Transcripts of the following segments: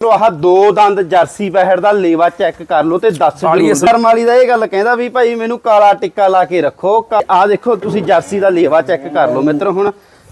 ਲੋ ਆਹ ਦੋ ਦੰਦ ਜਰਸੀ ਪਹਿੜ ਦਾ ਲੇਵਾ ਚੈੱਕ ਕਰ ਲਓ ਤੇ ਦੱਸ ਜਰੂਰ। ਅਸਲ- ਕਰਮ ਵਾਲੀ ਦਾ ਇਹ ਗੱਲ ਕਹਿੰਦਾ ਵੀ ਭਾਈ ਮੈਨੂੰ ਕਾਲਾ ਟਿੱਕਾ ਲਾ ਕੇ ਰੱਖੋ। ਆ ਦੇਖੋ ਤੁਸੀਂ ਜਰਸੀ ਦਾ ਲੇਵਾ ਚੈੱਕ ਕਰ ਲਓ ਮਿੱਤਰ ਹੁਣ।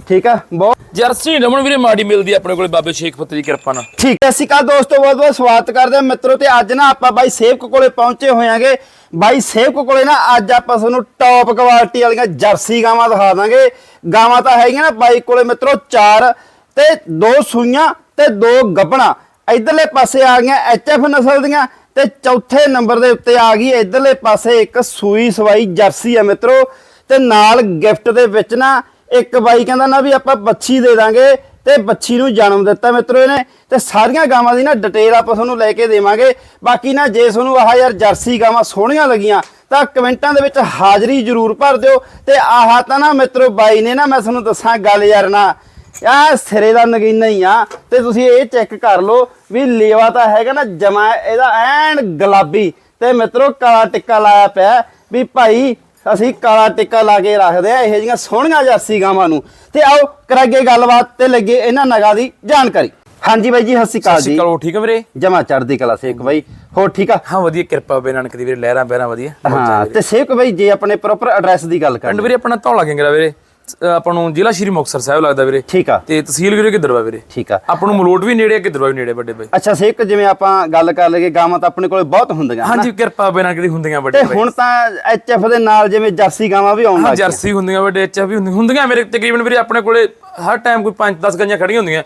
ਠੀਕ ਆ? ਬਹੁਤ ਜਰਸੀ ਰਮਨ ਵੀਰੇ ਮਾੜੀ ਮਿਲਦੀ ਆ ਆਪਣੇ ਕੋਲੇ ਬਾਬੇ ਸ਼ੇਖ ਫਤਿਹ ਦੀ ਕਿਰਪਾ ਨਾਲ। ਠੀਕ ਹੈ ਸਿਕਾ ਦੋਸਤੋ ਬਹੁਤ ਬਹੁਤ ਸਵਾਗਤ ਕਰਦੇ ਹਾਂ ਮਿੱਤਰੋ ਤੇ ਅੱਜ ਨਾ ਆਪਾਂ ਬਾਈ ਸੇਵਕ ਕੋਲੇ ਪਹੁੰਚੇ ਹੋਇਆਂਗੇ। ਬਾਈ ਸੇਵਕ ਕੋਲੇ ਨਾ ਅੱਜ ਆਪਾਂ ਤੁਹਾਨੂੰ ਟੌਪ ਕੁਆਲਿਟੀ ਵਾਲੀਆਂ ਜਰਸੀ ਗਾਵਾਂ ਦਿਖਾ ਦਾਂਗੇ। ਗਾਵਾਂ ਤਾਂ ਹੈਗੀਆਂ ਨਾ ਬਾਈ ਕੋਲੇ ਮਿੱਤਰੋ ਚਾਰ ਤੇ ਦੋ ਸੂਈਆਂ ਤੇ ਦੋ ਗੱਬਣਾ ਇਧਰਲੇ ਪਾਸੇ ਆ ਗਈਆਂ ਐਚਐਫ ਨਸਲ ਦੀਆਂ ਤੇ ਚੌਥੇ ਨੰਬਰ ਦੇ ਉੱਤੇ ਆ ਗਈ ਇਧਰਲੇ ਪਾਸੇ ਇੱਕ ਸੂਈ ਸਵਾਈ ਜਰਸੀ ਆ ਮਿੱਤਰੋ। ਤੇ ਨਾਲ ਗਿਫਟ ਦੇ ਵਿੱਚ ਨਾ ਇੱਕ ਬਾਈ ਕਹਿੰਦਾ ਨਾ ਵੀ ਆਪਾਂ ਬੱਚੀ ਦੇ ਦਾਂਗੇ ਤੇ ਬੱਚੀ ਨੂੰ ਜਨਮ ਦਿੱਤਾ ਮਿੱਤਰੋ ਇਹਨੇ। ਤੇ ਸਾਰੀਆਂ ਗਾਵਾਂ ਦੀ ਨਾ ਡਿਟੇਲ ਆਪਾਂ ਤੁਹਾਨੂੰ ਲੈ ਕੇ ਦੇਵਾਂਗੇ। ਬਾਕੀ ਨਾ ਜੇ ਤੁਹਾਨੂੰ ਆਹ ਯਾਰ ਜਰਸੀ ਗਾਵਾਂ ਸੋਹਣੀਆਂ ਲੱਗੀਆਂ, ਤਾਂ ਕਮੈਂਟਾਂ ਦੇ ਵਿੱਚ ਹਾਜ਼ਰੀ ਜ਼ਰੂਰ ਭਰ ਦਿਓ। ਤੇ ਆਹ ਤਾਂ ਨਾ ਮਿੱਤਰੋ ਬਾਈ ਨੇ ਨਾ, ਮੈਂ ਤੁਹਾਨੂੰ ਦੱਸਾਂ ਗੱਲ ਯਾਰ ਨਾ। ਆ ਸਿਰੇ ਦਾ ਨਗੀਨਾ ਹੀ ਆ। ਤੇ ਤੁਸੀਂ ਇਹ ਚੈੱਕ ਕਰ ਲਓ ਵੀ ਲੇਵਾ ਤਾਂ ਹੈਗਾ ਨਾ ਜਮਾ ਇਹਦਾ ਐਨ ਗੁਲਾਬੀ। ਤੇ ਮਿੱਤਰੋ ਕਾਲਾ ਟਿੱਕਾ ਲਾਇਆ ਪਿਆ ਵੀ ਭਾਈ ਅਸੀਂ ਕਾਲਾ ਟਿੱਕਾ ਲਾ ਕੇ ਰੱਖਦੇ ਆ ਇਹੋ ਜਿਹੀਆਂ ਸੋਹਣੀਆਂ ਜਰਸੀ ਗਾਵਾਂ ਨੂੰ। ਤੇ ਆਓ ਕਰਾਂਗੇ ਗੱਲਬਾਤ ਤੇ ਲੱਗੇ ਇਹਨਾਂ ਨਗਾਂ ਦੀ ਜਾਣਕਾਰੀ। ਹਾਂਜੀ ਬਾਈ ਜੀ ਸਤਿ ਸ਼੍ਰੀ ਅਕਾਲ ਸਤਿ ਸ਼੍ਰੀ ਜੀ। ਅਕਾਲ ਉਹ ਠੀਕ ਹੈ ਵੀਰੇ? ਜਮਾ ਚੜ੍ਹਦੀ ਕਲਾ ਸੇਕ ਬਾਈ। ਹੋਰ ਠੀਕ ਆ? ਹਾਂ ਵਧੀਆ ਕਿਰਪਾ ਬੇ ਨਾਨਕ ਦੀ ਵੀਰੇ ਲਹਿਰਾਂ ਬਹਿਰਾਂ ਵਧੀਆ ਹਾਂ ਤੇ ਸੇਕ ਬਾਈ ਜੇ ਆਪਣੇ ਪ੍ਰੋਪਰ ਐਡਰੈਸ ਦੀ ਗੱਲ ਕਰਾਂ ਵੀਰੇ ਆਪਣਾ ਧੌਲਾ ਕਿੰਗਰਾ ਵੀਰੇ। ਆਪਾਂ ਨੂੰ ਜ਼ਿਲ੍ਹਾ ਸ਼੍ਰੀ ਮੁਕਤਸਰ ਸਾਹਿਬ ਲੱਗਦਾ ਵੀਰੇ। ਠੀਕ ਆ। ਤੇ ਤਹਿਸੀਲ ਵੀਰੇ ਕਿੱਧਰਵਾ ਵੀਰੇ? ਠੀਕ ਆ। ਆਪਾਂ ਨੂੰ ਮਲੋਟ ਵੀ ਨੇੜੇ ਕਿੱਧਰਵਾ ਵੀ ਨੇੜੇ ਵੱਡੇ ਬਾਈ? ਅੱਛਾ ਸੇਕ ਜਿਵੇਂ ਆਪਾਂ ਗੱਲ ਕਰ ਲਈਏ ਗਾਵਾਂ ਤਾਂ ਆਪਣੇ ਕੋਲੇ ਬਹੁਤ ਹੁੰਦੀਆਂ? ਹਾਂਜੀ ਕਿਰਪਾ ਬੇ ਨਾਨਕ ਦੀ ਹੁੰਦੀਆਂ ਵੱਡੇ ਤੇ ਹੁਣ ਤਾਂ ਐਚਐਫ ਦੇ ਨਾਲ ਜਿਵੇਂ ਜਰਸੀ ਗਾਵਾਂ ਵੀ ਆਉਣ ਹਾਂ ਲੱਗ ਗਈਆਂ ਜਰਸੀ ਹੁੰਦੀਆਂ ਵੱਡੇ ਐਚਐਫ ਵੀ ਹੁੰਦੀਆਂ। ਮੇਰੇ ਤਕਰੀਬਨ ਵੀਰੇ ਆਪਣੇ ਕੋਲੇ ਹਰ ਟਾਈਮ ਕੋਈ 5-10 ਗੰਜਾਂ ਖੜੀਆਂ ਹੁੰਦੀਆਂ।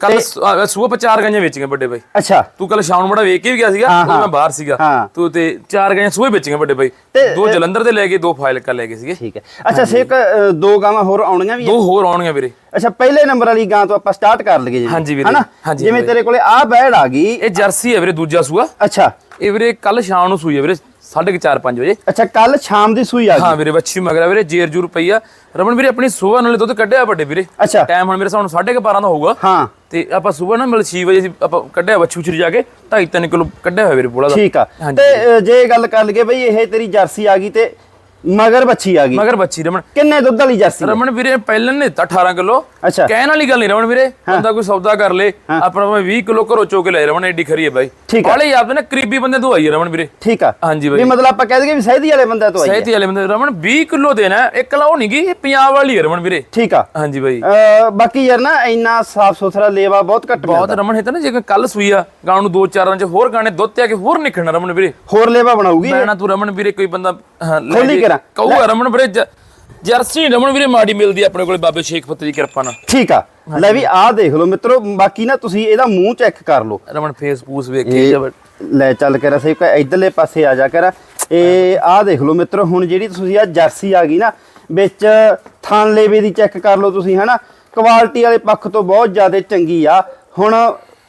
ਕੱਲ ਸੂਆ ਪਰ ਚਾਰ ਗੰਜਾਂ ਵੇਚੀਆਂ ਵੱਡੇ ਬਾਈ। ਅੱਛਾ। ਤੂੰ ਕੱਲ ਸ਼ਾਮ ਨੂੰ ਬੜਾ ਵੇਖ ਕੇ ਵੀ ਗਿਆ ਸੀਗਾ ਮੈਂ ਬਾਹਰ ਸੀਗਾ। ਤੂੰ ਤੇ ਚਾਰ ਗਾਂ ਸੂਏ ਵੇਚੀਆਂ ਵੱਡੇ ਬਾਈ। ਦੋ ਜਲੰਧਰ ਦੇ ਲੈ ਗਏ ਦੋ ਫਾਈਲ ਕਾ ਲੈ ਗਏ ਸੀਗੇ। ਠੀਕ ਹੈ। ਅੱਛਾ ਸੇਕ ਦੋ ਗਾਵਾਂ ਹੋਰ ਆਉਣੀਆਂ ਵੀ ਆ? ਦੋ ਹੋਰ ਆਉਣੀਆਂ ਵੀਰੇ। ਅੱਛਾ ਪਹਿਲੇ ਨੰਬਰ ਵਾਲੀ ਗਾਂ ਤੋਂ ਆਪਾਂ ਸਟਾਰਟ ਕਰ ਲਈਏ ਜੀ ਹਾਂਜੀ ਵੀਰੇ, ਹਨਾ? ਜਿਵੇਂ। ਤੇਰੇ ਕੋਲੇ ਆ ਬੈੜ ਆ ਗਈ। ਇਹ ਜਰਸੀ ਹੈ ਵੀਰੇ ਦੂਜਾ ਸੂਆ। ਅੱਛਾ। ਇਹ ਵੀਰੇ ਕੱਲ ਸ਼ਾਮ ਨੂੰ ਸੂਈ ਹੈ ਵੀਰੇ। 4:30 5 ਵਜੇ। ਅੱਛਾ ਕੱਲ ਸ਼ਾਮ ਦੀ ਸੂਈ ਆ ਹਾਂ ਗਈ ਵੀਰੇ ਬੱਚੀ ਮਗਰਾ ਵੀਰੇ ਜੇਰ ਜੂ ਰੁਪਈਆ ਰਮਨ ਵੀਰੇ ਆਪਣੀ ਸੂਆ ਨਾਲੇ ਦੁੱਧ ਕੱਢਿਆ ਵੱਡੇ ਵੀਰੇ। ਅੱਛਾ। ਟਾਈਮ ਹੁਣ ਮੇਰੇ ਨਾਲ 12:30 ਦਾ ਹੋਊਗਾ। ਹਾਂ। ਤੇ ਆਪਾਂ ਸੂਆ ਨਾ ਮਿਲ 6 ਵਜੇ ਅਸੀਂ ਆਪਾਂ ਕੱਢਿਆ ਬੱਚੂ ਛਰੀ ਜਾ ਕੇ 2.5 3 ਕਿਲੋ ਕੱਢਿਆ ਹੋਇਆ ਵੀਰੇ ਬੋਲਾ ਦਾ। ਠੀਕ ਆ। ਤੇ ਜੇ ਗੱਲ ਕਰ ਲਈਏ ਬਈ ਇਹ ਤੇਰੀ ਜਰਸੀ ਆ ਗਈ ਤੇ ਮਗਰ ਬੱਚੀ ਆ ਗਈ। ਮਗਰ ਬੱਚੀ ਰਮਨ। ਕਿੰਨੇ ਦੁੱਧ ਵਾਲੀ ਜਰਸੀ ਆ? ਰਮਨ ਵੀਰੇ ਪਹਿਲਾਂ ਨੇ ਦਿੱਤਾ 18 ਕਿਲੋ। ਅੱਛਾ। ਕਹਿਣ ਵਾਲੀ ਗੱਲ ਨਹੀਂ ਰਮਨ ਵੀਰੇ ਬੰਦਾ ਕੋਈ ਸੌਦਾ ਕਰ ਲੇ ਆਪਣਾ ਭਾਵੇਂ 20 ਕਿਲੋ ਘਰੋਂ ਚੋ ਕੇ ਲੈ ਰਮਨ ਐਡੀ ਖਰੀ ਹੈ ਬਾਈ। ਠੀਕ ਆ। ਵਾਲੇ ਯਾਦ ਨੇ ਕਰੀਬੀ ਬੰਦੇ ਤੋਂ ਆਈ ਹੈ ਰਮਨ ਵੀਰੇ। ਠੀਕ ਆ। ਹਾਂਜੀ ਬਾਈ। ਮਤਲਬ ਆਪਾਂ ਕਹਿ ਦਈਏ ਵੀ ਸਹਿਦੀ ਵਾਲੇ ਬੰਦੇ ਤੋਂ ਆਈ ਹੈ ਸਹਿਤੀ ਵਾਲੇ ਬੰਦੇ ਰਮਨ 20 ਕਿਲੋ ਦੇਣਾ ਹੈ, ਇੱਕ ਲਾ ਉਹ ਨਹੀਂ ਗਈ ਇਹ ਪੰਜਾਬ ਵਾਲੀ ਹੈ ਰਮਨ ਵੀਰੇ। ਠੀਕ ਆ। ਹਾਂਜੀ ਬਾਈ। ਅ, ਬਾਕੀ ਯਾਰ ਨਾ ਇੰਨਾ ਸਾਫ਼ ਸੁਥਰਾ ਲੇਵਾ ਬਹੁਤ ਘੱਟ ਬਹੁਤ ਰਮਨ ਹੈ ਤਾਂ ਨਾ ਜੇ ਕੱਲ ਸੂਈ ਆ ਗਾਂ ਨੂੰ ਦੋ ਚਾਰ ਚ ਹੋਰ ਗਾਣੇ ਦੁੱਧ ਤੇ ਆ ਕੇ ਹੋਰ ਨਿਕਲਣਾ ਰਮਨ ਵੀਰੇ। ਹੋਰ ਲੇਵਾ ਬਣਾਉਗੀ ਇਹ? ਮੈਂ ਨਾ ਤੂੰ ਰਮਨ ਵੀਰੇ ਕੋਈ ਬੰਦਾ ਹਾਂ, ਖੋਲੀ ਜੇ- ਕਰਾਂ। ਕਹੂਗਾ ਰਮਨ ਵੀਰੇ ਜਰਸੀ ਰਮਨ ਵੀਰੇ ਮਾੜੀ ਮਿਲਦੀ ਆ ਆਪਣੇ ਕੋਲੇ ਬਾਬੇ ਸ਼ੇਖ ਫਤਿਹ ਦੀ ਕਿਰਪਾ ਨਾਲ। ਠੀਕ ਆ। ਲੈ ਵੀ ਆਹ ਦੇਖ ਲਓ ਮਿੱਤਰੋ ਬਾਕੀ ਨਾ ਤੁਸੀਂ ਇਹਦਾ ਮੂੰਹ ਚੈੱਕ ਕਰ ਲਓ। ਰਮਨ ਵੇਖ ਕੇ ਇਹ ਜਬ ਲੈ ਚੱਲ ਕੇ ਰਸੇ ਕੋ ਇਧਰਲੇ ਪਾਸੇ ਆ ਜਾ ਕਰ। ਇਹ ਆਹ ਦੇਖ ਲਓ ਮਿੱਤਰੋ ਹੁਣ ਜਿਹੜੀ ਤੁਸੀਂ ਆ ਜਰਸੀ ਆ ਗਈ ਨਾ ਵਿੱਚ ਥਣ ਲੇਵੇ ਦੀ ਚੈੱਕ ਕਰ ਲਓ ਤੁਸੀਂ ਹਨਾ? ਕੁਆਲਿਟੀ ਵਾਲੇ ਪੱਖ ਤੋਂ ਬਹੁਤ ਜ਼ਿਆਦਾ ਚੰਗੀ ਆ। ਹੁਣ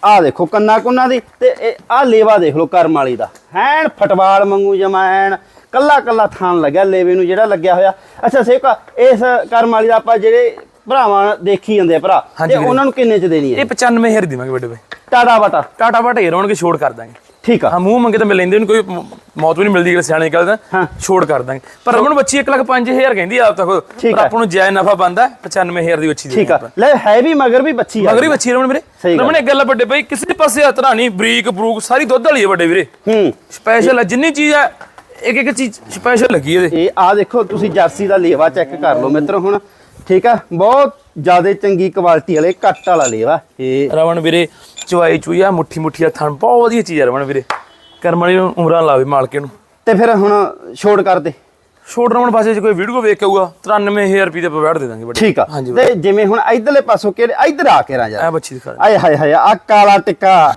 ਆਹ ਦੇਖੋ ਕੰਨਾ ਕੁੰਨਾ ਦੀ ਤੇ ਇਹ ਆਹ ਲੇਵਾ ਦੇਖ ਲਓ ਕਰਮ ਵਾਲੀ ਦਾ। ਐਨ ਫਟਵਾਲ ਮੰਗੂ ਜਮਾ ਐਨ ਕੱਲਾ ਕੱਲਾ ਥਣ ਲੱਗਿਆ ਲੇਵੇ ਨੂੰ ਜਿਹੜਾ ਲੱਗਿਆ ਹੋਇਆ। ਅੱਛਾ ਸੇਕਾ ਇਸ ਕਰਮ ਵਾਲੀ ਦਾ ਆਪਾਂ ਜਿਹੜੇ ਭਰਾਵਾਂ ਦੇਖੀ ਜਾਂਦੇ ਆ ਭਰਾ ਤੇ। ਉਹਨਾਂ ਨੂੰ ਕਿੰਨੇ ਚ ਦੇਣੀ ਹੈ? ਇਹ 95 ਦੇਵਾਂਗੇ ਵੱਡੇ ਬਾਈ ਟਾਟਾ ਬਾਟਾ ਟਾਟਾ ਬਾਟਾ ਹੀ ਰੋਣਗੇ ਛੋੜ ਕਰ ਦਾਂਗੇ। ਠੀਕ ਆ। ਹਾਂ ਮੂੰਹ ਮੰਗੇ ਤਾਂ ਮੈਂ ਲੈਂਦੇ ਨੂੰ ਕੋਈ ਮੌਤ ਵੀ ਨਹੀਂ ਮਿਲਦੀ ਕਿ ਸਿਆਣੇ ਨਿਕਲਦਾ ਹਾਂ। ਛੋੜ ਕਰ ਦਾਂਗੇ। ਪਰ ਰਮਨ ਬੱਚੀ 1 ਲੱਖ 5000 ਕਹਿੰਦੀ ਆਪ ਤੱਕ ਠੀਕ ਪਰ। ਆਪਾਂ ਨੂੰ ਜਾਇ ਨਫਾ ਬੰਦਾ 95000 ਦੀ ਬੱਚੀ ਦੇ ਠੀਕ ਆ। ਲੈ ਹੈ ਵੀ ਮਗਰ ਵੀ ਬੱਚੀ ਆ। ਮਗਰ ਹੀ ਬੱਚੀ ਰਮਨ ਵੀਰੇ। ਰਮਨ ਇੱਕ ਗੱਲ ਵੱਡੇ ਬਾਈ ਕਿਸੇ ਪਾਸੇ ਹਤਰਾ ਨਹੀਂ ਬਰੀਕ ਬਰੂਕ ਸਾਰੀ ਦੁੱਧ ਵਾਲੀ ਹੈ ਵੱਡੇ ਵੀਰੇ। ਹੂੰ। ਸਪੈਸ਼ਲ ਜਿੰਨੀ ਚੀਜ਼ ਹੈ ਇੱਕ ਇੱਕ ਚੀਜ਼ ਸਪੈਸ਼ਲ ਲੱਗੀ ਇਹਦੇ। ਇਹ ਆ ਦੇਖੋ ਤੁਸੀਂ ਜਰਸੀ ਦਾ ਲੇਵਾ ਚੈੱਕ ਕਰ ਲਓ ਮਿੱਤਰੋ ਹੁਣ। ਠੀਕ ਆ? ਬਹੁਤ ਜ਼ਿਆਦਾ ਚੰਗੀ ਕੁਆਲਿਟੀ ਵਾਲੇ ਕੱਟ ਵਾਲਾ ਲੇਵਾ। ਇਹ ਰਮਨ ਵੀਰੇ ਚੁਆਈ ਚੁਈਆ ਮੁੱਠੀ ਮੁੱਠੀ ਥਣ ਬਹੁਤ ਵਧੀਆ ਚੀਜ਼ ਹੈ ਰਮਨ ਵੀਰੇ। ਕਰਮਣੀ ਨੂੰ ਉਮਰਾਂ ਲਾਵੇ ਮਾਲਕੇ ਨੂੰ। ਤੇ ਫਿਰ ਹੁਣ ਛੋੜ ਕਰ ਦੇ। ਛੋੜ ਰਮਨ ਪਾਸੇ ਕੋਈ ਵੀਡੀਓ ਵੇਖ ਕੇ ਆਊਗਾ 93000 ਰੁਪਏ ਦੇ ਬੈਠ ਦੇ ਦਾਂਗੇ ਠੀਕ ਆ। ਤੇ ਜਿਵੇਂ ਹੁਣ ਇਧਰਲੇ ਪਾਸੋਂ ਕਿਹੜੇ ਇਧਰ ਆ ਕੇ ਰਾਂ ਐ ਯਾਰ ਬੱਚੀ ਦਿਖਾ ਆਏ ਹਾਏ ਹਾਏ ਆ ਕਾਲਾ ਟਿੱਕਾ।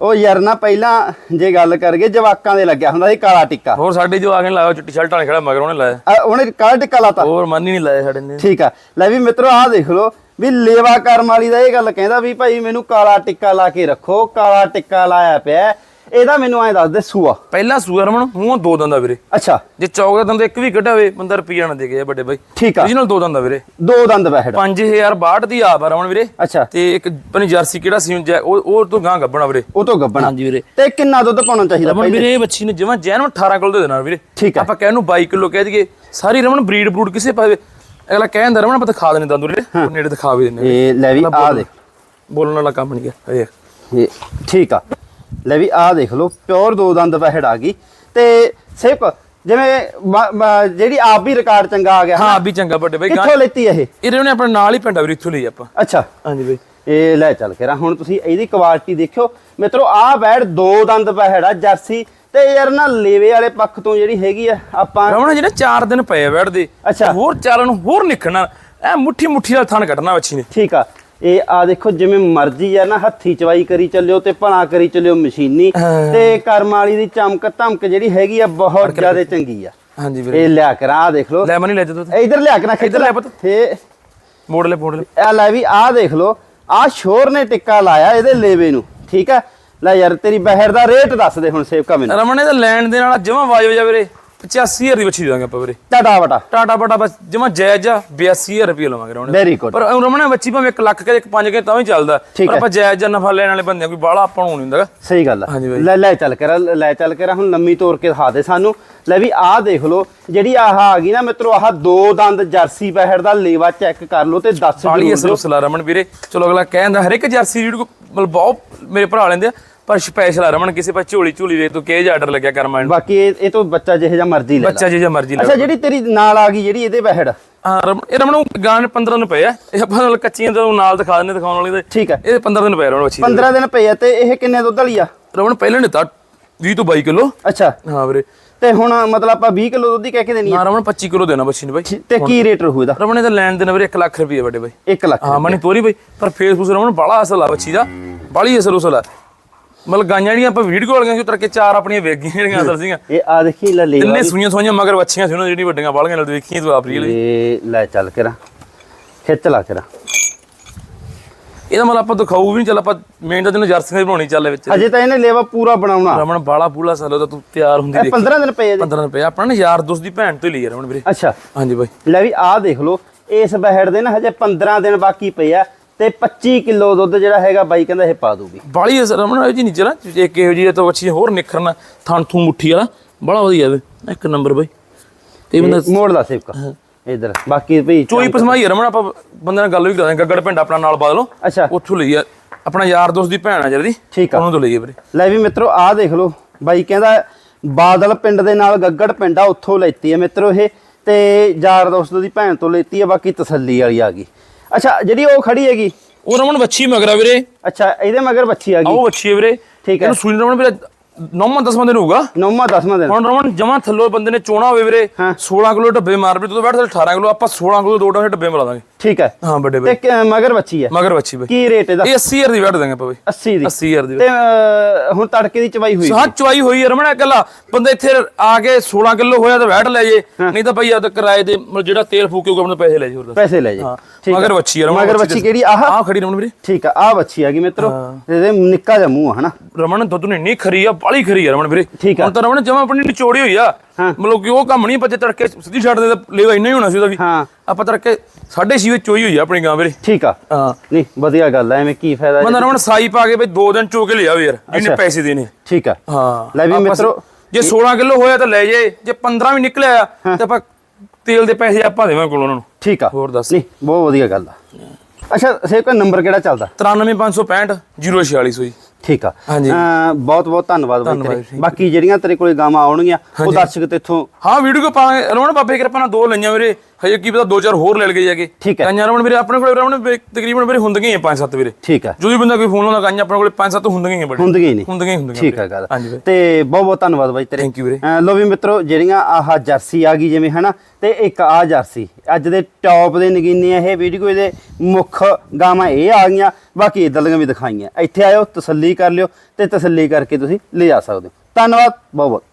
ਉਹ ਯਾਰ ਨਾ ਪਹਿਲਾਂ ਜੇ ਗੱਲ ਕਰਗੇ ਜਵਾਕਾਂ ਦੇ ਲੱਗਿਆ ਹੁੰਦਾ ਸੀ ਕਾਲਾ ਟਿੱਕਾ। ਹੋਰ ਸਾਡੇ ਜੋ ਆ ਕੇ ਲਾਇਆ ਚਿੱਟੀ ਸ਼ਰਟ ਵਾਲੇ ਖੜਾ ਮਗਰ ਉਹਨੇ ਲਾਇਆ। ਉਹਨੇ ਕਾਲਾ ਟਿੱਕਾ ਲਾਤਾ। ਹੋਰ ਮਨ ਹੀ ਨਹੀਂ ਲਾਇਆ ਸਾਡੇ ਨੇ। ਠੀਕ ਆ। ਲੈ ਵੀ ਮਿੱਤਰੋ ਆਹ ਦੇਖ ਲਓ ਵੀ ਲੇਵਾ ਕਰਮ ਵਾਲੀ ਦਾ ਇਹ ਗੱਲ ਕਹਿੰਦਾ ਵੀ ਭਾਈ ਮੈਨੂੰ ਕਾਲਾ ਟਿੱਕਾ ਲਾ ਕੇ ਰੱਖੋ ਕਾਲਾ ਟਿੱਕਾ ਲਾਇਆ ਪਿਆ। ਹੈ। ਇਹਦਾ ਮੈਨੂੰ ਐਂ ਦੱਸ ਦੇ ਸੂਆ। ਪਹਿਲਾ ਸੂਆ ਰਮਨ ਮੂੰਹ ਦੋ ਦੰਦਾ ਵੀਰੇ। ਅੱਛਾ। ਜੇ ਚੌਕ ਦਾ ਦੰਦ ਇੱਕ ਵੀ ਕੱਢਿਆ ਹੋਵੇ ਬੰਦਾ ਰੁਪਈਆ ਨਾ ਦੇ ਗਿਆ ਵੱਡੇ ਬਾਈ। ਠੀਕ ਆ। Origignal ਦੋ ਦੰਦਾ ਵੀਰੇ। ਦੋ ਦੰਦ ਬੈਠ 5062 ਦੀ ਆਪ ਆ ਰਮਨ ਵੀਰੇ। ਅੱਛਾ। ਤੇ ਇੱਕ ਪਨੀ ਜਰਸੀ ਕਿਹੜਾ ਸੀ ਉਹ ਉਹ ਤੋਂ ਗਾਂ ਗੱਬਣਾ ਵੀਰੇ। ਉਹ ਤੋਂ ਗੱਬਣਾ। ਹਾਂਜੀ ਵੀਰੇ। ਤੇ ਕਿੰਨਾ ਦੁੱਧ ਪਾਉਣਾ ਚਾਹੀਦਾ ਪਹਿਲੇ? ਵੀਰੇ ਇਹ ਬੱਚੀ ਨੇ ਜਿਵੇਂ ਜੈਨ 18 ਕਿਲੋ ਦੇ ਦੇਣਾ ਵੀਰੇ। ਠੀਕ ਆ। ਆਪਾਂ ਕਹਿ ਨੂੰ 22 ਕਿਲੋ ਕਹਿ ਦਈਏ। ਸਾਰੀ ਰਮਨ ਬਰੀਡ ਬਰੂਡ ਕਿਸੇ ਪਾਵੇ। ਅਗਲਾ ਕਹਿ ਦਿੰਦਾ ਰਮਨ ਆਪਾਂ ਦਿਖਾ ਦੇਣੇ ਦੰਦੂ ਵੀਰੇ। ਉਹ ਨੇੜੇ ਦਿਖਾ ਵੀ ਦਿੰਦੇ ਇਹ ਲੈ ਵੀ ਆ ਦੇ ਬੋਲਣ ਵਾਲਾ ਕੰਮ ਨਹੀਂ ਹੈ ਇਹ ਠੀਕ ਆ। ਲੈ ਵੀ ਆਹ ਦੇਖ ਲਓ ਪਿਓਰ ਦੋ ਦੰਦ ਪਹਿੜ ਆ ਗਈ। ਤੇ ਸੇਵਕ ਜਿਵੇਂ ਜਿਹੜੀ ਆਪ ਵੀ ਰਿਕਾਰਡ ਚੰਗਾ ਆ ਗਿਆ ਹਾਂ ਵੀ ਚੰਗਾ ਵੱਡੇ ਬਾਈ ਕਿੱਥੋਂ ਲੈਤੀ ਇਹ? ਇਹਦੇ ਨੇ ਆਪਣੇ ਨਾਲ ਹੀ ਪਿੰਡਾ ਵੀਰੇ ਇੱਥੋਂ ਲਈ ਆਪਾਂ। ਅੱਛਾ। ਹਾਂਜੀ ਬਾਈ। ਇਹ ਲੈ ਚੱਲ ਕੇ ਰਾ। ਹੁਣ ਤੁਸੀਂ ਇਹਦੀ ਕੁਆਲਿਟੀ ਦੇਖਿਓ। ਮਿੱਤਰੋ ਆਹ ਬੈੜ ਦੋ ਦੰਦ ਪਹਿੜ ਆ ਜਰਸੀ। ਤੇ ਯਾਰ ਨਾ ਲੇਵੇ ਵਾਲੇ ਪੱਖ ਤੋਂ ਜਿਹੜੀ ਹੈਗੀ ਆ ਆਪਾਂ ਰਮਣ ਜਿਹੜੇ 4 ਦਿਨ ਪਏ ਆ ਬੈਠਦੇ ਅੱਛਾ। ਹੋਰ ਚਾਰਾਂ ਨੂੰ ਹੋਰ ਨਿਕਲਣਾ ਐ ਮੁੱਠੀ ਮੁੱਠੀ ਨਾਲ ਥਣ ਕੱਢਣਾ ਬੱਚੀ ਨੇ। ਠੀਕ ਆ। ਇਹ ਆ ਦੇਖੋ ਜਿਵੇਂ ਮਰਜ਼ੀ ਆ ਨਾ ਹੱਥੀ ਚਵਾਈ ਕਰੀ ਚੱਲਿਓ ਤੇ ਭਣਾ ਕਰੀ ਚੱਲਿਓ ਮਸ਼ੀਨੀ। ਤੇ ਕਰਮ ਵਾਲੀ ਦੀ ਚਮਕ ਧਮਕ ਜਿਹੜੀ ਹੈਗੀ ਆ ਬਹੁਤ ਜ਼ਿਆਦਾ ਚੰਗੀ ਆ। ਹਾਂਜੀ ਵੀਰੇ। ਇਹ ਲਿਆ ਕਰਾਂ ਆ ਦੇਖ ਲਓ। ਲੈ ਮਨੀ ਲੈ ਜਦੋਂ ਇਧਰ ਲਿਆ ਕੇ ਨਾ ਇੱਧਰ ਲੈ ਪੁੱਤ। ਤੇ ਮੋੜ ਲੈ ਮੋੜ ਲੈ। ਇਹ ਲੈ ਵੀ ਆਹ ਦੇਖ ਲਓ ਆਹ ਸ਼ੋਰ ਨੇ ਟਿੱਕਾ ਲਾਇਆ ਇਹਦੇ ਲੇਵੇ ਨੂੰ ਠੀਕ ਆ? ਲੈ ਯਾਰ ਤੇਰੀ ਬਹਿਰ ਦਾ ਰੇਟ ਦੱਸ ਦੇ ਹੁਣ ਸੇਵਕਾ ਮੈਨੂੰ। ਰਮਣ ਇਹਦਾ ਲੈਣ ਦੇ ਨਾਲ ਜਮਾ ਵਾਜਬ ਜਾ ਵੀਰੇ। 85000 ਦੀ ਬੱਚੀ ਦੇ ਦਾਂਗੇ ਆਪਾਂ ਵੀਰੇ। ਟਾਟਾ ਵਟਾ ਟਾਟਾ ਬਟਾ ਬਸ ਜਮਾ ਜਾਇਜ਼ ਆ 82000 ਰੁਪਏ ਲਵਾਂਗੇ ਰਮਣ ਵੈਰੀ ਗੁੱਡ ਪਰ ਰਮਣ ਬੱਚੀ ਭਾਵੇਂ 1 ਲੱਖ ਕੇ 5 ਕੇ ਤਾਂ ਵੀ ਚੱਲਦਾ। ਪਰ। ਆਪਾਂ ਜਾਇਜ਼ ਨਫਾ ਲੈਣ ਵਾਲੇ ਬੰਦੇ ਕੋਈ ਬਾਹਲਾ ਆਪਾਂ ਨੂੰ ਨਹੀਂ ਹੁੰਦਾ। ਸਹੀ ਗੱਲ ਆ। ਲੈ ਲੈ ਚੱਲ ਕੇ ਲੈ ਚੱਲ ਕੇ ਹੁਣ ਲੰਮੀ ਤੋਰ ਕੇ ਦਿਖਾ ਦੇ ਸਾਨੂੰ। ਲੈ ਵੀ ਆਹ ਦੇਖ ਲਓ ਜਿਹੜੀ ਆਹ ਆ ਗਈ ਨਾ ਮਿੱਤਰੋ ਆਹ ਦੋ ਦੰਦ ਜਰਸੀ ਪਹਿੜ ਦਾ ਲੇਵਾ ਚੈੱਕ ਕਰ ਲਓ ਤੇ ਦੱਸ ਜ਼ਰੂਰ ਦਿਓ। ਉਸਲਾ ਰਮਨ ਵੀਰੇ। ਚਲੋ ਅਗਲਾ ਕਹਿੰਦਾ ਹਰ ਇੱਕ ਜਰਸੀ ਵੀਡੀਓ ਮਤਲਬ ਬਹੁਤ ਮੇਰੇ ਭਰਾ ਲੈਂਦੇ ਆ। ਪਰ ਸਪੈਸ਼ਲ ਰਮਨ ਕਿਸੇ ਪਾ ਝੋਲੀ ਝੋਲੀ ਵੇ ਤੂੰ ਕਿਹ ਆਰਡਰ ਲੱਗਿਆ ਕਰਮਾ ਨੂੰ? ਬਾਕੀ ਇਹ ਇਹ ਤੋਂ ਬੱਚਾ ਜਿਹੇ ਜਾਂ ਮਰਜ਼ੀ ਲੈ ਲਾ। ਬੱਚਾ ਜੇ ਜਾਂ ਮਰਜ਼ੀ ਲੈ ਅੱਛਾ ਜਿਹੜੀ ਤੇਰੀ ਨਾਲ ਆ ਗਈ ਜਿਹੜੀ ਇਹਦੇ ਪਹਿੜ ਹਾਂ ਰਮਨ ਇਹ ਰਮਨ ਨੂੰ ਗਾਂ 15 ਨੂੰ ਪਏ ਆ। ਇਹ ਆਪਾਂ ਨਾਲ ਕੱਚੀਆਂ ਤੋਂ ਨਾਲ ਦਿਖਾ ਦਿੰਦੇ ਦਿਖਾਉਣ ਵਾਲੀ ਦੇ ਠੀਕ ਹੈ ਇਹ 15 ਦਿਨ ਪਏ ਰਮਨ ਬੱਚੀ ਦੇ। 15 ਦਿਨ ਪਏ ਆ ਤੇ ਇਹ ਕਿੰਨੇ ਦੁੱਧ ਵਾਲੀ ਆ? ਰਮਨ ਪਹਿਲੇ ਨੇ ਤਾਂ 20 ਤੋਂ 22 ਕਿਲੋ। ਅੱਛਾ। ਹਾਂ ਵੀਰੇ। ਤੇ ਹੁਣ ਮਤਲਬ ਆਪਾਂ 20 ਕਿਲੋ ਦੁੱਧ ਹੀ ਕਹਿ ਕੇ ਦੇਣੀ ਆ। ਰਮਨ 25 ਕਿਲੋ ਦੇਣਾ ਬੱਚੀ ਨੂੰ ਬਾਈ। ਤੇ ਕੀ ਰੇਟ ਰਹੂ ਇਹਦਾ? ਰਮਨ ਇਹਦਾ ਲੈਣ ਦੇਣਾ ਵੀਰੇ 1 ਲੱਖ ਰੁਪਏ ਵੱਡੇ ਬਾਈ। 1 ਲੱਖ ਹਾਂ ਮਣੀ ਤੋਰੀ ਬਈ ਪਰ ਫੇਸਬੁੱਕ ਰਮਨ ਬੜਾ ਅਸਲ ਆ ਬੱਚੀ ਦਾ। ਬੜੀ ਅਸਲ ਉਸਲ ਆ। ਮਤਲਬ ਗਾਈਆਂ ਜਿਹੜੀਆਂ ਆਪਾਂ ਵੀਡੀਓ ਵਾਲੀਆਂ ਸੀ ਉਤਰ ਕੇ ਚਾਰ ਆਪਣੀਆਂ ਵੇਗੀਆਂ ਜਿਹੜੀਆਂ ਅਸਲ ਸੀਗੀਆਂ। ਇਹ ਆ ਦੇਖੀ ਲੈ ਲੇਵਾ ਤਿੰਨੇ ਸੂਈਆਂ ਸੂਈਆਂ ਮਗਰ ਬੱਚੀਆਂ ਸੀ ਉਹਨਾਂ ਜਿਹੜੀ ਵੱਡੀਆਂ ਬਾਲੀਆਂ ਨਾਲ ਵੇਖੀਆਂ ਤੂੰ ਆਪ ਰੀਅਲ ਇਹ ਲੈ ਚੱਲ ਕੇ ਰਾ ਖਿੱਚ ਲਾ ਕੇ ਰਾ ਇਹਦਾ ਮਤਲਬ ਆਪਾਂ ਦਿਖਾਊ ਵੀ ਨਹੀਂ ਚੱਲ ਆਪਾਂ ਮੇਨ ਤਾਂ ਤੈਨੂੰ ਜਰਸੀਆਂ ਹੀ ਬਣਾਉਣੀ ਚੱਲ ਵਿੱਚ। ਅਜੇ ਤਾਂ ਇਹਨੇ ਲੇਵਾ ਪੂਰਾ ਬਣਾਉਣਾ। ਰਮਨ ਬਾਲਾ ਪੂਲਾ ਸਾਲੋ ਤਾਂ ਤੂੰ ਤਿਆਰ ਹੁੰਦੀ ਦੇਖ। 15 ਦਿਨ ਪਏ ਆ ਇਹਦੇ 15 ਰੁਪਏ ਆਪਣਾ ਨਾ ਯਾਰ ਦੋਸਤ ਦੀ ਭੈਣ ਤੋਂ ਹੀ ਲਈ ਆ ਰਮਨ ਵੀਰੇ। ਅੱਛਾ। ਹਾਂਜੀ ਬਾਈ। ਲੈ ਵੀ ਆਹ ਦੇਖ ਲਓ ਇਸ ਬਹਿੜ ਦੇ ਨਾ ਹਜੇ 15 ਦਿਨ ਬਾਕੀ ਪਏ ਆ। ਤੇ 25 ਕਿਲੋ ਦੁੱਧ ਜਿਹੜਾ ਹੈਗਾ ਬਾਈ ਕਹਿੰਦਾ ਇਹ ਪਾ ਦੂਗੀ। ਬਾਲੀ ਇਹ ਜੀ ਨਹੀਂ ਚਲਾ ਇੱਕ ਇਹੋ ਜੀ ਤੋਂ ਬੱਚੀ ਹੋਰ ਨਿਖਰਨਾ ਥਣ ਥੂ ਮੁੱਠੀ ਵਾਲਾ ਬੜਾ ਵਧੀਆ ਵੇ। ਇੱਕ ਨੰਬਰ ਬਾਈ। ਤੇ ਬੰਦਾ ਮੋੜ ਲਾ ਸੇਵਕਾ। ਇਧਰ ਬਾਕੀ ਭਈ ਚੋਈ ਪਸਮਾਈ ਰਮਨ ਆਪਾਂ ਬੰਦੇ ਨਾਲ ਗੱਲ ਵੀ ਕਰਾਂਗੇ ਗੱਗੜ ਪਿੰਡ ਆਪਣਾ ਨਾਲ ਬਦਲੋ। ਅੱਛਾ। ਉੱਥੋਂ ਲਈ ਆ ਆਪਣਾ ਯਾਰ ਦੋਸਤ ਦੀ ਭੈਣ ਆ ਜਿਹੜੀ ਠੀਕ ਆ। ਉਹਨੂੰ ਤੋਂ ਲਈ ਆ ਵੀਰੇ। ਲੈ ਵੀ ਮਿੱਤਰੋ ਆਹ ਦੇਖ ਲਓ। ਬਾਈ ਕਹਿੰਦਾ ਬਾਦਲ ਪਿੰਡ ਦੇ ਨਾਲ ਗੱਗੜ ਪਿੰਡ ਆ ਉੱਥੋਂ ਲੈਤੀ ਹੈ ਮਿੱਤਰੋ ਇਹ। ਤੇ ਯਾਰ ਦੋਸਤ ਦੀ ਭੈਣ ਤੋਂ ਲੈਤੀ ਹੈ ਬਾਕੀ ਤਸੱਲੀ ਵਾਲੀ ਆ ਗਈ। ਅੱਛਾ ਜਿਹੜੀ ਉਹ ਖੜੀ ਹੈਗੀ। ਉਹ ਰਮਨ ਬੱਚੀ ਮਗਰਾ ਵੀਰੇ। ਅੱਛਾ ਇਹਦੇ ਮਗਰ ਬੱਚੀ ਆ ਗਈ। ਆਓ ਬੱਚੀ ਹੈ ਵੀਰੇ। ਠੀਕ ਹੈ। ਇਹਨੂੰ ਸੂਈ ਰਮਨ ਵੀਰੇ ਨੌਵਾਂ ਦਸਵਾਂ ਦਿਨ ਹੋਊਗਾ। ਨੌਵਾਂ ਦਸਵਾਂ ਦਿਨ। ਹੁਣ ਰਮਨ ਜਮਾ ਥੱਲੋਂ ਬੰਦੇ ਨੇ ਚੋਣਾ ਹੋਵੇ ਵੀਰੇ। ਹਾਂ। 16 ਕਿਲੋ ਡੱਬੇ ਮਾਰ ਵੀ ਤੂੰ ਬੈਠ 18 ਕਿਲੋ ਆਪਾਂ 16 ਕਿਲੋ ਦੋ ਢਾਈ ਡੱਬੇ ਮਿਲਾ ਦਾਂਗੇ। ਠੀਕ ਹੈ। ਹਾਂ ਵੱਡੇ ਤੇ ਬਾਈ। ਕ- ਮਗਰ ਬੱਚੀ ਹੈ। ਮਗਰ ਬੱਚੀ ਬਾਈ। ਕੀ ਰੇਟ ਇਹਦਾ ਇਹ 80000 ਦੀ ਬੈਠ ਦਾਂਗੇ ਆਪਾਂ ਬਾਈ। 80 ਦੀ। 80000 ਦੀ ਤੇ ਹੁਣ ਤੜਕੇ ਦੀ ਚਵਾਈ ਹੋਈ ਸਾਹ ਚਵਾਈ ਹੋਈ ਹੈ ਰਮਣਾ ਇਕੱਲਾ। ਬੰਦਾ ਇੱਥੇ ਆ ਕੇ 16 ਕਿਲੋ ਹੋਇਆ ਤਾਂ ਬੈਠ ਲੈ ਜੇ। ਨਹੀਂ ਤਾਂ ਭਾਈ ਆ ਤਾਂ ਕਿਰਾਏ ਦੇ ਜਿਹੜਾ ਤੇਲ ਫੂਕਿਓ ਆਪਣੇ ਪੈਸੇ ਲੈ ਜੇ ਹੋਰ ਪੈਸੇ ਲੈ ਜੀ। ਹਾਂ ਮਗਰ ਹੈ। ਬੱਚੀ ਹੈ ਮਗਰ ਬੱਚੀ ਕਿਹੜੀ? ਆਹ। ਆਹ ਖੜੀ ਰਮਣ ਵੀਰੇ। ਠੀਕ ਆ ਆਹ ਬੱਚੀ ਆ ਗਈ ਮਿੱਤਰੋ। ਇਹਦੇ ਨਿੱਕਾ ਜਿਹਾ ਮੂੰਹ ਹਨਾ। ਰਮਣ ਦੁੱਧ ਨੇ ਇੰਨੀ ਖਰੀ ਆ ਬਾਲੀ ਖਰੀ ਆ ਰਮਣ ਵੀਰੇ। ਹੁਣ ਤਾਂ ਰਮਣ ਜਮਾ ਆਪਣੀ ਨਿਚੋੜੀ ਹੋਈ ਆ। ਹਾਂ। ਮਤਲਬ ਕਿ ਉਹ ਕੰਮ ਨਹੀਂ ਬੱਚੇ ਤੜਕੇ ਸਿੱਧੀ ਛੱਡ ਦੇ ਲੈਵਾ ਇੰਨਾ ਹੀ ਹੋਣਾ ਸੀ ਉਹਦਾ ਵੀ। ਹਾਂ। ਆਪਾਂ ਤੜਕੇ 6:30 ਵਜੇ ਚੋਈ ਹੋਈ ਆ ਆਪਣੀ ਗਾਂ ਵੀਰੇ। ਠੀਕ ਆ। ਹਾਂ। ਨਹੀਂ ਵਧੀਆ ਗੱਲ ਆ ਐਵੇਂ ਕੀ ਫਾਇਦਾ ਬੰਦਾ ਰਮਣ ਸਾਈ ਪਾ ਕੇ ਬਈ ਦੋ ਦਿਨ ਚੋ ਕੇ ਲਿਆ ਯਾਰ। ਜਿਹਨੇ ਪੈਸੇ ਦੇਣੇ। ਠੀਕ ਆ। ਹਾਂ। ਲੈ ਵੀ ਮਿੱਤਰੋ ਜੇ 16 ਕਿਲੋ ਹੋਇਆ ਤਾਂ ਲੈ ਜੇ ਜੇ 15 ਵੀ ਨਿਕਲਿਆ ਆ, ਤੇ ਆਪਾਂ ਤੇਲ ਦੇ ਪੈਸੇ ਆਪਾਂ ਦੇਵਾਂਗੇ ਕੋਲ ਉਹਨਾਂ ਨੂੰ। ਠੀਕ ਆ। ਹੋਰ ਦੱਸ। ਨਹੀਂ ਬਹੁਤ ਵਧੀਆ ਗੱਲ ਆ। ਅੱਛਾ ਸੇਵ ਨੰਬਰ ਕਿਹੜਾ ਚੱਲਦਾ? 93565 04600 ਜੀ। ਠੀਕ ਆ। ਹਾਂਜੀ। ਬਹੁਤ ਬਹੁਤ ਧੰਨਵਾਦ ਬਾਈ ਤੇਰੇ। ਬਾਕੀ ਜਿਹੜੀਆਂ ਤੇਰੇ ਕੋਲੇ ਗਾਵਾਂ ਆਉਣਗੀਆਂ ਉਹ ਦਰਸ਼ਕ ਤੇਥੋਂ ਹਾਂ ਵੀਡੀਓ ਕੋ ਪਾਵਾਂਗੇ ਰਮਣ ਬਾਬੇ ਕਿਰਪਾ ਨਾਲ ਦੋ ਲਈਆਂ ਵੀਰੇ। ਹਜੇ ਕੀ ਪਤਾ ਦੋ ਚਾਰ ਹੋਰ ਲੈ ਲਗੇ ਜਾਗੇ ਠੀਕ ਹੈ। ਕੰਨਾਂ ਰਮਣ ਵੀਰੇ ਆਪਣੇ ਕੋਲ ਰਮਣ ਤਕਰੀਬਨ ਵੀਰੇ ਹੁੰਦੀਆਂ ਹੀ ਪੰਜ ਸੱਤ ਵੀਰੇ। ਠੀਕ ਆ ਜੋ ਵੀ ਬੰਦਾ ਕੋਈ ਫੋਨ ਲਾਉਂਦਾ ਕੰਨਾਂ ਆਪਣੇ ਕੋਲ ਪੰਜ ਸੱਤ ਹੁੰਦੀਆਂ ਹੀ ਬੜੇ। ਹੁੰਦੀਆਂ ਹੀ ਨੇ ਹੁੰਦੀਆਂ ਹੀ ਹੁੰਦੀਆਂ ਠੀਕ। ਆ ਗੱਲ। ਤੇ ਬਹੁਤ ਬਹੁਤ ਧੰਨਵਾਦ ਬਾਈ ਤੇਰੇ। ਥੈਂਕ ਯੂ ਵੀਰੇ। ਲੋ ਵੀ ਮਿੱਤਰੋ ਜਿਹੜੀਆਂ ਆਹ ਜਰਸੀ ਆ ਗਈ ਜਿਵੇਂ ਹਨਾ? ਤੇ ਇੱਕ ਆ ਜਰਸੀ। ਅੱਜ ਦੇ ਟੌਪ ਦੇ ਨਗੀਨੇ ਆ ਇਹ ਵੀਡੀਓ ਦੇ ਮੁੱਖ ਗਾਵਾਂ ਇਹ ਆ ਗਈਆਂ ਬਾਕੀ ਇਧਰਲੀਆਂ ਵੀ ਦਿਖਾਈਆਂ। ਇੱਥੇ ਆਇਓ ਤਸੱਲੀ ਕਰ ਲਿਓ ਤੇ ਤਸੱਲੀ ਕਰਕੇ ਤੁਸੀਂ ਲੈ ਜਾ ਸਕਦੇ ਹੋ। ਧੰਨਵਾਦ ਬਹੁਤ ਬਹੁਤ।